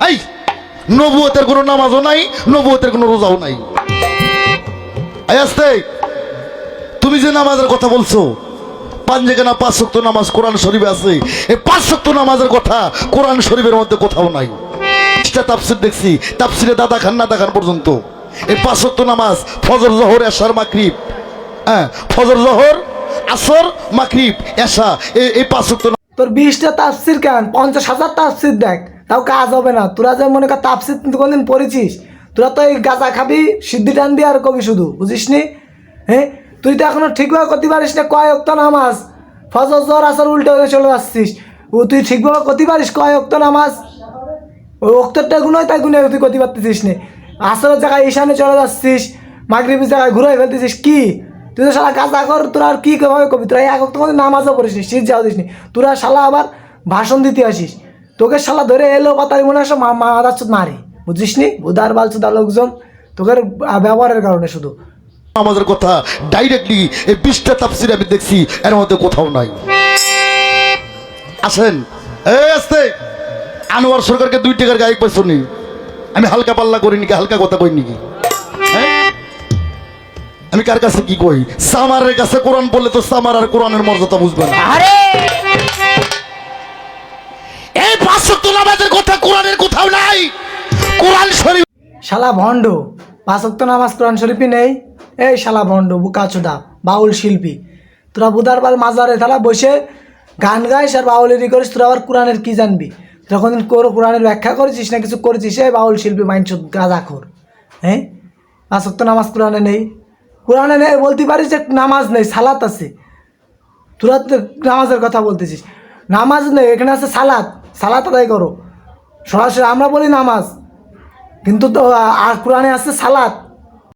এই, নবুয়তের কোনো নামাজও নাই, নবুয়তের কোনো রোজাও নাই। আসতে, তুমি যে নামাজের কথা বলছো পাঞ্জেখানা পাঁচ শক্ত নামাজ কোরআন শরীফে আছে, এই পাঁচ শক্ত নামাজের কথা কোরআন শরীফের মধ্যে কোথাও নাই। তাফসির দেখছি, তাফসিরে দাদা খান, নাদা খান পর্যন্ত। এই পাঁচ শক্ত নামাজ, ফজর, জহর, এশার মাকরিব হ্যাঁ ফজর, জহর, আসর মাকরিব এশা এই পাঁচ শক্ত তোর বিশটা তাফসির কেন? পঞ্চাশ হাজার তাফসির দেখ। তাও কাজ হবে না। তোরা যে মনে কর তুই কোনদিন পড়েছিস, তোরা তো এই গাঁজা খাবি, সিদ্ধি টান দিয়ে আর কবি শুধু বুঝিস নি হ্যাঁ? তুই তো এখনও ঠিকভাবে করতে পারিস না, কয় অক্ত নামাজ? ফজর জ্বর আসার, উল্টো হয়ে চলে আসছিস। ও, তুই ঠিকভাবে করতে পারিস, কয় অক্ত নামাজ? ওই অক্তরটা গুণই তাই গুণে তুই করতে পারতেছিস নে। আসরের জায়গায় ঈশানে চলে যাচ্ছিস, মাগরিবের জায়গায় ঘুরে ফেলতেছিস, কি? তুই তো শালা কাজা কর, তোরা আর কি ভাবে কবি তোরা এক অক্ত নামাজও পড়িস নি শীত যাও দিস নি। তোরা শালা আবার ভাষণ দিতে আসিস। তোকে শালা ধরে এলো পাতারি মনে আসো মা মা মারে। বুঝিস নি উদার বালচুদার লোকজন। তোকে ব্যবহারের কারণে শুধু। নামাজের কথা ডাইরেক্টলি এই বিশটা তাফসির আমি দেখছি এর মধ্যে কোথাও নাই। আসেন। এ আসতে। আনোয়ার সরকারকে দুই টাকার গায়ক পাইছো নি আমি হালকা পাল্লা করি নাকি হালকা কথা কই নাকি হ্যাঁ? আমি কার কাছে কি কই? সামারের কাছে কোরআন বললে তো সামার আর কোরআনের মর্যাদা বুঝবে না। কোরআনের কোথাও নাই। কোরআন শরীফ শালা ভণ্ড পাঁচক্ত নামাজ কোরআন শরীফই নেই। এই শালা ভণ্ড বুকাচুদা বাউল শিল্পী। তোরা বুধারবার মাজারে তারা বসে গান গাইস আর বাউলেরই করিস, তোরা আবার কোরআনের কি জানবি? তোরা কোর- কোরআনের ব্যাখ্যা করেছিস না কিছু করেছিস? এই বাউল শিল্পী মাইন্ড গাঁজা খোর হ্যাঁ পাঁচক্ত নামাজ কোরআনে নেই। কোরআনে নেই বলতে পারিস যে নামাজ নেই, সালাত আছে। তোরা তো নামাজের কথা বলতেছিস। নামাজ নেই, এখানে আছে সালাত। সালাত আদায় করো। সরাসরি আমরা বলি নামাজ। কিন্তু তো আর কোরআনে আছে সালাত।